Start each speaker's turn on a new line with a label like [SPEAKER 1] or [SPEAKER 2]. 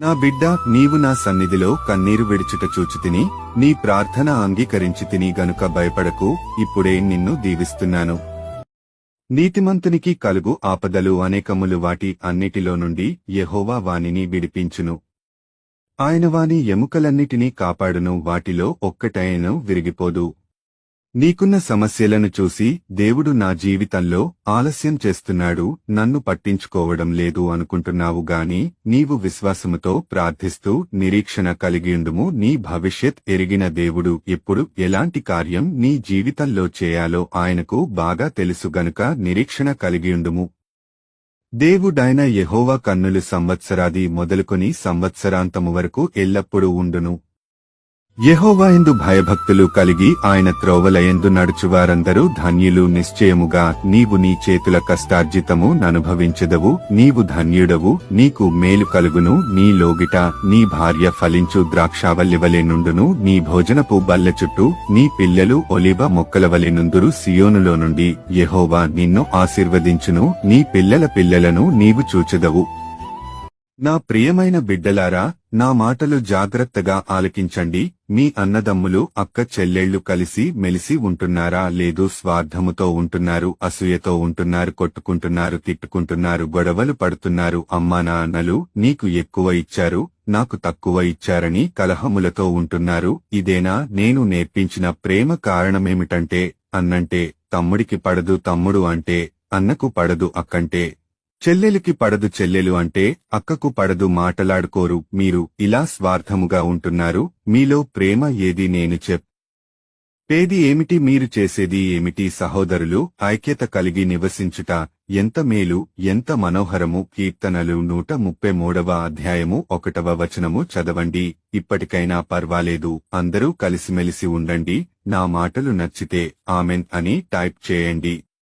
[SPEAKER 1] నా బిడ్డ నీవు నా సన్నిధిలో కన్నీరు విడిచుట చూచితిని నీ ప్రార్థన అంగీకరించి తిని గనుక భయపడకు ఇప్పుడే నిన్ను దీవిస్తున్నాను. నీతిమంతునికి కలుగు ఆపదలు అనేకములు వాటి అన్నిటిలో నుండి యెహోవా వానిని విడిపించును. ఆయన వాని ఎముకలన్నిటినీ కాపాడును వాటిలో ఒక్కటైనను విరిగిపోదు. నీకున్న సమస్యలను చూసి దేవుడు నా జీవితంలో ఆలస్యం చేస్తున్నాడు నన్ను పట్టించుకోవడం లేదు అనుకుంటున్నావు గాని నీవు విశ్వాసముతో ప్రార్థిస్తూ నిరీక్షణ కలిగిండుము నీ భవిష్యత్ ఎరిగిన దేవుడు ఎప్పుడు ఎలాంటి కార్యం నీ జీవితంలో చేయాలో ఆయనకు బాగా తెలుసు గనుక నిరీక్షణ కలిగియుండుము దేవుడైన యహోవా కన్నులు సంవత్సరాది మొదలుకొని సంవత్సరాంతము వరకు ఎల్లప్పుడూ ఉండును. యహోవాయందు భయభక్తులు కలిగి ఆయన త్రోవలయందు నడుచువారందరూ ధన్యులు. నిశ్చయముగా నీవు నీ చేతుల కష్టార్జితము ననుభవించదవు. నీవు ధన్యుడవు. నీకు మేలు కలుగును. నీ లోగిట నీ భార్య ఫలించు ద్రాక్షావల్లివలె నుండును. నీ భోజనపు బల్లె చుట్టూ నీ పిల్లలు ఒలివ మొక్కలవలె నుందురు సియోనులో నుండి. యెహోవా నిన్ను ఆశీర్వదించును. నీ పిల్లల పిల్లలను నీవు చూచెదవు. నా ప్రియమైన బిడ్డలారా నా మాటలు జాగ్రత్తగా ఆలకించండి. మీ అన్నదమ్ములు అక్క చెల్లెళ్ళు కలిసి మెలిసి ఉంటున్నారా? లేదు స్వార్థముతో ఉంటున్నారు అసూయతో ఉంటున్నారు కొట్టుకుంటున్నారు తిట్టుకుంటున్నారు గొడవలు పడుతున్నారు. అమ్మా నాన్నలు నీకు ఎక్కువ ఇచ్చారు నాకు తక్కువ ఇచ్చారని కలహములతో ఉంటున్నారు. ఇదేనా? నేను నేర్పించిన ప్రేమ కారణమేమిటంటే అన్నంటే తమ్ముడికి పడదు తమ్ముడు అంటే అన్నకు పడదు అక్కంటే చెల్లెలికి పడదు చెల్లెలు అంటే అక్కకు పడదు మాటలాడుకోరు మీరు ఇలా స్వార్థముగా ఉంటున్నారు మీలో ప్రేమ ఏది నేను చెప్? పేది ఏమిటి మీరు చేసేది ఏమిటి సహోదరులు ఐక్యత కలిగి నివసించుట ఎంత మేలు ఎంత మనోహరము కీర్తనలు నూట ముప్పై మూడవ అధ్యాయము ఒకటవ వచనము చదవండి ఇప్పటికైనా పర్వాలేదు అందరూ కలిసిమెలిసి ఉండండి నా మాటలు నచ్చితే ఆమెన్ అని టైప్ చేయండి.